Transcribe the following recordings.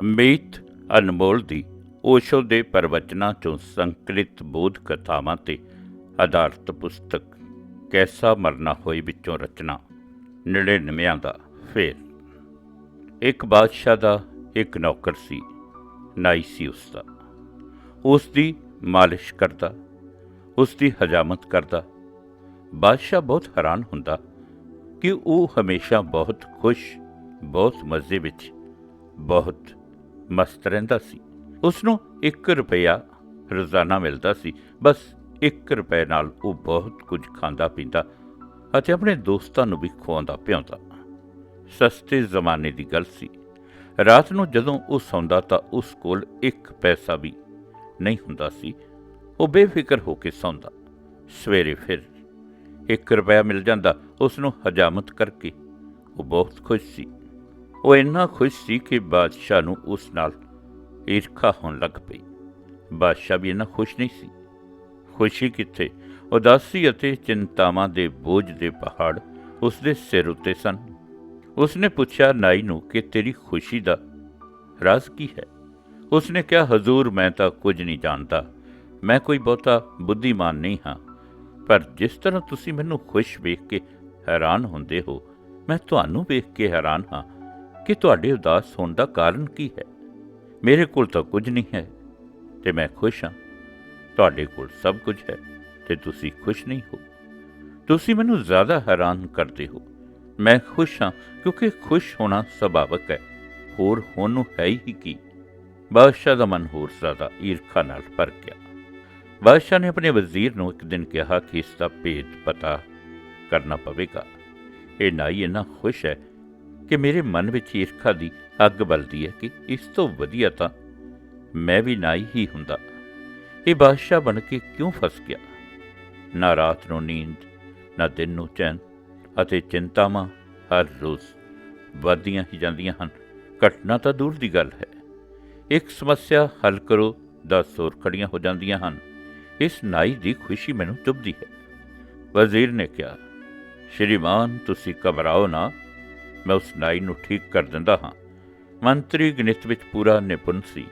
ਅਮੀਤ ਅਨਮੋਲ ਦੀ ਓਸ਼ੋ ਦੇ ਪ੍ਰਵਚਨਾਂ ਚੋਂ ਸੰਕਲਿਤ ਬੋਧ ਕਥਾਵਾਂ ਤੇ ਆਧਾਰਿਤ ਪੁਸਤਕ ਕੈਸਾ ਮਰਨਾ ਹੋਈ ਵਿੱਚੋਂ ਰਚਨਾ 99 ਦਾ ਫੇਰ। ਇੱਕ ਬਾਦਸ਼ਾਹ ਦਾ ਇੱਕ ਨੌਕਰ ਸੀ, ਨਾਈ ਸੀ ਉਸ ਦਾ ਉਸ ਦੀ ਮਾਲਿਸ਼ ਕਰਦਾ ਉਸ ਦੀ ਹਜਾਮਤ ਕਰਦਾ। ਬਾਦਸ਼ਾਹ ਬਹੁਤ ਹੈਰਾਨ ਹੁੰਦਾ ਕਿ ਉਹ ਹਮੇਸ਼ਾ ਬਹੁਤ ਖੁਸ਼, ਬਹੁਤ ਮਜ਼ੇ ਵਿੱਚ, ਬਹੁਤ ਮਸਤ ਰਹਿੰਦਾ ਸੀ। ਉਸ ਨੂੰ 1 ਰੁਪਿਆ ਰੋਜ਼ਾਨਾ ਮਿਲਦਾ ਸੀ। ਬਸ 1 ਰੁਪਏ ਨਾਲ ਉਹ ਬਹੁਤ ਕੁਝ ਖਾਂਦਾ ਪੀਂਦਾ ਅਤੇ ਆਪਣੇ ਦੋਸਤਾਂ ਨੂੰ ਵੀ ਖਵਾਉਂਦਾ ਪਿਆਉਂਦਾ। ਸਸਤੇ ਜ਼ਮਾਨੇ ਦੀ ਗੱਲ ਸੀ। ਰਾਤ ਨੂੰ ਜਦੋਂ ਉਹ ਸੌਂਦਾ ਤਾਂ ਉਸ ਕੋਲ 1 ਪੈਸਾ ਵੀ ਨਹੀਂ ਹੁੰਦਾ ਸੀ। ਉਹ ਬੇਫਿਕਰ ਹੋ ਕੇ ਸੌਂਦਾ। ਸਵੇਰੇ ਫਿਰ 1 ਰੁਪਇਆ ਮਿਲ ਜਾਂਦਾ। ਉਸ ਨੂੰ ਹਜਾਮਤ ਕਰਕੇ ਉਹ ਬਹੁਤ ਖੁਸ਼ ਸੀ। ਉਹ ਇੰਨਾ ਖੁਸ਼ ਸੀ ਕਿ ਬਾਦਸ਼ਾਹ ਨੂੰ ਉਸ ਨਾਲ ਈਰਖਾ ਹੋਣ ਲੱਗ ਪਈ। ਬਾਦਸ਼ਾਹ ਵੀ ਇੰਨਾ ਖੁਸ਼ ਨਹੀਂ ਸੀ। ਖੁਸ਼ੀ ਕਿੱਥੇ? ਉਦਾਸੀ ਅਤੇ ਚਿੰਤਾਵਾਂ ਦੇ ਬੋਝ ਦੇ ਪਹਾੜ ਉਸ ਦੇ ਸਿਰ ਉੱਤੇ ਸਨ। ਉਸ ਨੇ ਪੁੱਛਿਆ, ਨਾਈ ਨੂੰ, ਕਿ ਤੇਰੀ ਖੁਸ਼ੀ ਦਾ ਰਾਜ਼ ਕੀ ਹੈ? ਉਸ ਨੇ ਕਿਹਾ, ਹਜ਼ੂਰ, ਮੈਂ ਤਾਂ ਕੁਝ ਨਹੀਂ ਜਾਣਦਾ। ਮੈਂ ਕੋਈ ਬਹੁਤਾ ਬੁੱਧੀਮਾਨ ਨਹੀਂ ਹਾਂ। ਪਰ ਜਿਸ ਤਰ੍ਹਾਂ ਤੁਸੀਂ ਮੈਨੂੰ ਖੁਸ਼ ਵੇਖ ਕੇ ਹੈਰਾਨ ਹੁੰਦੇ ਹੋ, ਮੈਂ ਤੁਹਾਨੂੰ ਵੇਖ ਕੇ ਹੈਰਾਨ ਹਾਂ। ਕਿ ਤੁਹਾਡੇ ਉਦਾਸ ਹੋਣ ਦਾ ਕਾਰਨ ਕੀ ਹੈ? ਮੇਰੇ ਕੋਲ ਤਾਂ ਕੁਝ ਨਹੀਂ ਹੈ ਤੇ ਮੈਂ ਖੁਸ਼ ਹਾਂ। ਤੁਹਾਡੇ ਕੋਲ ਸਭ ਕੁਝ ਹੈ ਤੇ ਤੁਸੀਂ ਖੁਸ਼ ਨਹੀਂ ਹੋ। ਤੁਸੀਂ ਮੈਨੂੰ ਜ਼ਿਆਦਾ ਹੈਰਾਨ ਕਰਦੇ ਹੋ। ਮੈਂ ਖੁਸ਼ ਹਾਂ ਕਿਉਂਕਿ ਖੁਸ਼ ਹੋਣਾ ਸੁਭਾਵਕ ਹੈ। ਹੋਰ ਹੋਣ ਨੂੰ ਹੈ ਹੀ ਕੀ? ਬਾਦਸ਼ਾਹ ਦਾ ਮਨ ਹੋਰ ਜ਼ਿਆਦਾ ਈਰਖਾ ਨਾਲ ਭਰ ਗਿਆ। ਬਾਦਸ਼ਾਹ ਨੇ ਆਪਣੇ ਵਜ਼ੀਰ ਨੂੰ ਇੱਕ ਦਿਨ ਕਿਹਾ ਕਿ ਇਸ ਦਾ ਭੇਦ ਪਤਾ ਕਰਨਾ ਪਵੇਗਾ। ਇਹ ਨਾਈ ਇੰਨਾ ਖੁਸ਼ ਹੈ ਕਿ ਮੇਰੇ ਮਨ ਵਿੱਚ ਈਰਖਾ ਦੀ ਅੱਗ ਬਲਦੀ ਹੈ ਕਿ ਇਸ ਤੋਂ ਵਧੀਆ ਤਾਂ ਮੈਂ ਵੀ ਨਾਈ ਹੀ ਹੁੰਦਾ। ਇਹ ਬਾਦਸ਼ਾਹ ਬਣ ਕੇ ਕਿਉਂ ਫਸ ਗਿਆ? ਨਾ ਰਾਤ ਨੂੰ ਨੀਂਦ, ਨਾ ਦਿਨ ਨੂੰ ਚੈਨ ਅਤੇ ਚਿੰਤਾਵਾਂ ਹਰ ਰੋਜ਼ ਵੱਧਦੀਆਂ ਹੀ ਜਾਂਦੀਆਂ ਹਨ। ਘਟਨਾ ਤਾਂ ਦੂਰ ਦੀ ਗੱਲ ਹੈ। ਇੱਕ ਸਮੱਸਿਆ ਹੱਲ ਕਰੋ 10 ਹੋਰ ਖੜੀਆਂ ਹੋ ਜਾਂਦੀਆਂ ਹਨ। ਇਸ ਨਾਈ ਦੀ ਖੁਸ਼ੀ ਮੈਨੂੰ ਚੁਭਦੀ ਹੈ। ਵਜ਼ੀਰ ਨੇ ਕਿਹਾ, ਸ਼੍ਰੀਮਾਨ, ਤੁਸੀਂ ਘਬਰਾਓ ਨਾ। ਮੈਂ ਉਸ ਨਾਈ ਨੂੰ ਠੀਕ ਕਰ ਦਿੰਦਾ ਹਾਂ। ਮੰਤਰੀ ਗਣਿਤ ਵਿੱਚ ਪੂਰਾ ਨਿਪੁੰਨ ਸੀ।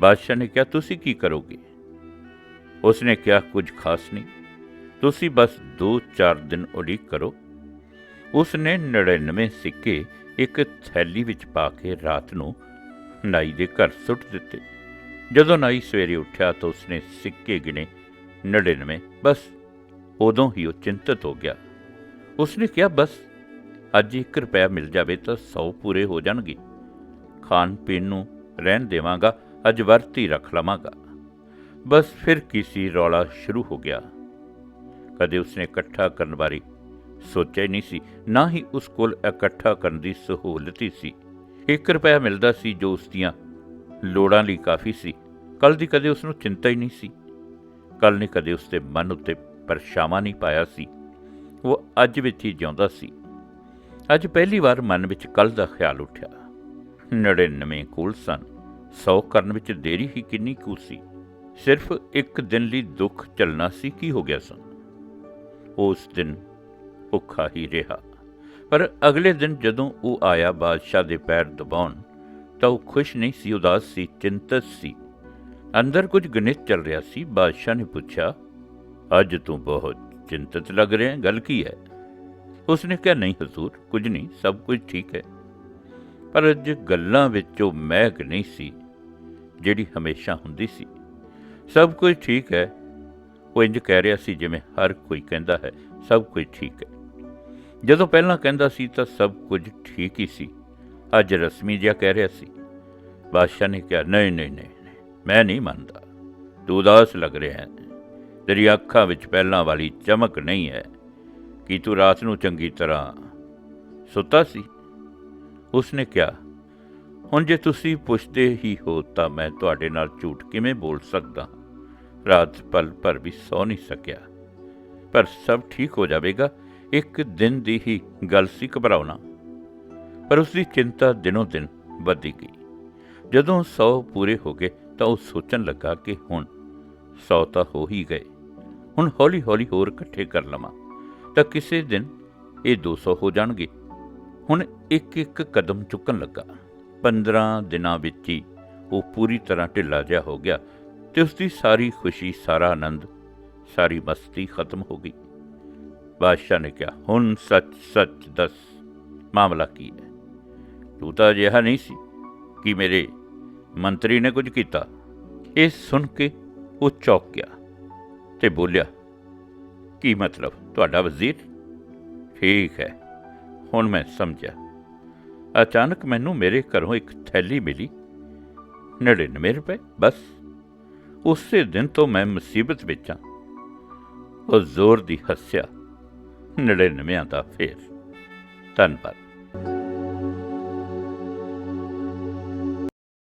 ਬਾਦਸ਼ਾਹ ਨੇ ਕਿਹਾ, ਤੁਸੀਂ ਕੀ ਕਰੋਗੇ? ਉਸ ਨੇ ਕਿਹਾ, ਕੁਝ ਖਾਸ ਨਹੀਂ। ਤੁਸੀਂ ਬਸ 2-4 ਦਿਨ ਉਡੀਕ ਕਰੋ। ਉਸ ਨੇ 99 ਸਿੱਕੇ ਇੱਕ ਥੈਲੀ ਵਿੱਚ ਪਾ ਕੇ ਰਾਤ ਨੂੰ ਨਾਈ ਦੇ ਘਰ ਸੁੱਟ ਦਿੱਤੇ। ਜਦੋਂ ਨਾਈ ਸਵੇਰੇ ਉੱਠਿਆ ਤਾਂ ਉਸਨੇ ਸਿੱਕੇ ਗਿਣੇ 99 ਬਸ ਉਦੋਂ ਹੀ ਉਹ ਚਿੰਤਤ ਹੋ ਗਿਆ। ਉਸਨੇ ਕਿਹਾ, ਬਸ ਅੱਜ 1 ਰੁਪਇਆ ਮਿਲ ਜਾਵੇ ਤਾਂ 100 ਪੂਰੇ ਹੋ ਜਾਣਗੇ। ਖਾਣ ਪੀਣ ਨੂੰ ਰਹਿਣ ਦੇਵਾਂਗਾ, ਅੱਜ ਵਰਤ ਹੀ ਰੱਖ ਲਵਾਂਗਾ। ਬਸ ਫਿਰ ਕਿਸੇ ਰੌਲਾ ਸ਼ੁਰੂ ਹੋ ਗਿਆ। ਕਦੇ ਉਸਨੇ ਇਕੱਠਾ ਕਰਨ ਬਾਰੇ ਸੋਚਿਆ ਹੀ ਨਹੀਂ ਸੀ, ਨਾ ਹੀ ਉਸ ਕੋਲ ਇਕੱਠਾ ਕਰਨ ਦੀ ਸਹੂਲਤ ਹੀ ਸੀ। 1 ਰੁਪਇਆ ਮਿਲਦਾ ਸੀ ਜੋ ਉਸ ਦੀਆਂ ਲੋੜਾਂ ਲਈ ਕਾਫੀ ਸੀ। ਕੱਲ ਦੀ ਕਦੇ ਉਸ ਨੂੰ ਚਿੰਤਾ ਹੀ ਨਹੀਂ ਸੀ। ਕੱਲ ਨੇ ਕਦੇ ਉਸ ਦੇ ਮਨ ਉੱਤੇ ਪਰਛਾਵਾਂ ਨਹੀਂ ਪਾਇਆ ਸੀ। ਉਹ ਅੱਜ ਵਿੱਚ ਹੀ ਜਿਉਂਦਾ ਸੀ। ਅੱਜ ਪਹਿਲੀ ਵਾਰ ਮਨ ਵਿੱਚ ਕੱਲ ਦਾ ਖਿਆਲ ਉੱਠਿਆ। 99 ਕੋਲ ਸਨ। 100 ਕਰਨ ਵਿੱਚ ਦੇਰੀ ਹੀ ਕਿੰਨੀ ਕੁ ਸੀ। ਸਿਰਫ ਇੱਕ ਦਿਨ ਲਈ ਦੁੱਖ ਚੱਲਣਾ ਸੀ, ਕੀ ਹੋ ਗਿਆ ਸਨ? ਉਸ ਦਿਨ ਭੁੱਖਾ ਹੀ ਰਿਹਾ। ਪਰ ਅਗਲੇ ਦਿਨ ਜਦੋਂ ਉਹ ਆਇਆ ਬਾਦਸ਼ਾਹ ਦੇ ਪੈਰ ਦਬਾਉਣ, ਤਾਂ ਉਹ ਖੁਸ਼ ਨਹੀਂ ਸੀ, ਉਦਾਸ ਸੀ, ਚਿੰਤਤ ਸੀ। ਅੰਦਰ ਕੁਝ ਗਣਿਤ ਚੱਲ ਰਿਹਾ ਸੀ। ਬਾਦਸ਼ਾਹ ਨੇ ਪੁੱਛਿਆ, ਅੱਜ ਤੂੰ ਬਹੁਤ ਚਿੰਤਤ ਲੱਗ ਰਿਹਾ ਗੱਲ ਕੀ ਹੈ? ਉਸਨੇ ਕਿਹਾ, ਨਹੀਂ ਹਜ਼ੂਰ, ਕੁਝ ਨਹੀਂ, ਸਭ ਕੁਝ ਠੀਕ ਹੈ। ਪਰ ਅੱਜ ਗੱਲਾਂ ਵਿੱਚੋਂ ਮਹਿਕ ਨਹੀਂ ਸੀ, ਜਿਹੜੀ ਹਮੇਸ਼ਾ ਹੁੰਦੀ ਸੀ। ਸਭ ਕੁਝ ਠੀਕ ਹੈ। ਉਹ ਇੰਜ ਕਹਿ ਰਿਹਾ ਸੀ ਜਿਵੇਂ ਹਰ ਕੋਈ ਕਹਿੰਦਾ ਹੈ, ਸਭ ਕੁਝ ਠੀਕ ਹੈ। ਜਦੋਂ ਪਹਿਲਾਂ ਕਹਿੰਦਾ ਸੀ ਤਾਂ ਸਭ ਕੁਝ ਠੀਕ ਹੀ ਸੀ। ਅੱਜ ਰਸਮੀ ਜਿਹਾ ਕਹਿ ਰਿਹਾ ਸੀ। ਬਾਦਸ਼ਾਹ ਨੇ ਕਿਹਾ ਨਹੀਂ ਨਹੀਂ ਨਹੀਂ, ਮੈਂ ਨਹੀਂ ਮੰਨਦਾ। ਤੂੰ ਉਦਾਸ ਲੱਗ ਰਿਹਾ ਹੈ। ਤੇਰੀ ਅੱਖਾਂ ਵਿੱਚ ਪਹਿਲਾਂ ਵਾਲੀ ਚਮਕ ਨਹੀਂ ਹੈ। ਕੀ ਤੂੰ ਰਾਤ ਨੂੰ ਚੰਗੀ ਤਰ੍ਹਾਂ ਸੁੱਤਾ ਸੀ? ਉਸਨੇ ਕਿਹਾ, ਹੁਣ ਜੇ ਤੁਸੀਂ ਪੁੱਛਦੇ ਹੀ ਹੋ ਤਾਂ ਮੈਂ ਤੁਹਾਡੇ ਨਾਲ ਝੂਠ ਕਿਵੇਂ ਬੋਲ ਸਕਦਾ? ਰਾਤ ਪਲ ਭਰ ਵੀ ਸੌ ਨਹੀਂ ਸਕਿਆ। ਪਰ ਸਭ ਠੀਕ ਹੋ ਜਾਵੇਗਾ, ਇੱਕ ਦਿਨ ਦੀ ਹੀ ਗੱਲ ਸੀ ਘਬਰਾਉਣਾ। ਪਰ ਉਸ ਦੀ ਚਿੰਤਾ ਦਿਨੋਂ ਦਿਨ ਵੱਧਦੀ ਗਈ। ਜਦੋਂ 100 ਪੂਰੇ ਹੋ ਗਏ ਤਾਂ ਉਹ ਸੋਚਣ ਲੱਗਾ ਕਿ ਹੁਣ 100 ਤਾਂ ਹੋ ਹੀ ਗਏ। ਹੁਣ ਹੌਲੀ-ਹੌਲੀ ਹੋਰ ਇਕੱਠੇ ਕਰ ਲਵਾਂ। ਤਾਂ ਕਿਸੇ ਦਿਨ ਇਹ 200 ਹੋ ਜਾਣਗੇ। ਹੁਣ ਇੱਕ ਇੱਕ ਕਦਮ ਚੁੱਕਣ ਲੱਗਾ। 15 ਦਿਨਾਂ ਵਿੱਚ ਹੀ ਉਹ ਪੂਰੀ ਤਰ੍ਹਾਂ ਢਿੱਲਾ ਜਿਹਾ ਹੋ ਗਿਆ ਤੇ ਉਸ ਦੀ ਸਾਰੀ ਖੁਸ਼ੀ, ਸਾਰਾ ਆਨੰਦ, ਸਾਰੀ ਮਸਤੀ ਖਤਮ ਹੋ ਗਈ। ਬਾਦਸ਼ਾਹ ਨੇ ਕਿਹਾ, ਹੁਣ ਸੱਚ ਸੱਚ ਦੱਸ, ਮਾਮਲਾ ਕੀ ਹੈ? ਤੂੰ ਤਾਂ ਅਜਿਹਾ ਨਹੀਂ ਸੀ ਕਿ ਮੇਰੇ ਮੰਤਰੀ ਨੇ ਕੁਝ ਕੀਤਾ। ਇਹ ਸੁਣ ਕੇ ਉਹ ਚੌਕ ਗਿਆ ਤੇ ਬੋਲਿਆ ਕੀ ਮਤਲਬ? ਤੁਹਾਡਾ ਵਜ਼ੀਰ? ਠੀਕ ਹੈ। ਹੁਣ ਮੈਂ ਸਮਝਿਆ। ਅਚਾਨਕ ਮੈਨੂੰ ਮੇਰੇ ਘਰੋਂ ਇੱਕ ਥੈਲੀ ਮਿਲੀ। 99 ਰੁਪਏ, ਬਸ। ਉਸੇ ਦਿਨ ਤੋਂ ਮੈਂ ਮੁਸੀਬਤ ਵਿੱਚ ਹਾਂ। ਉਹ ਜ਼ੋਰ ਦੀ ਹੱਸਿਆ। 99 ਦਾ ਫੇਰ। ਧੰਨਵਾਦ।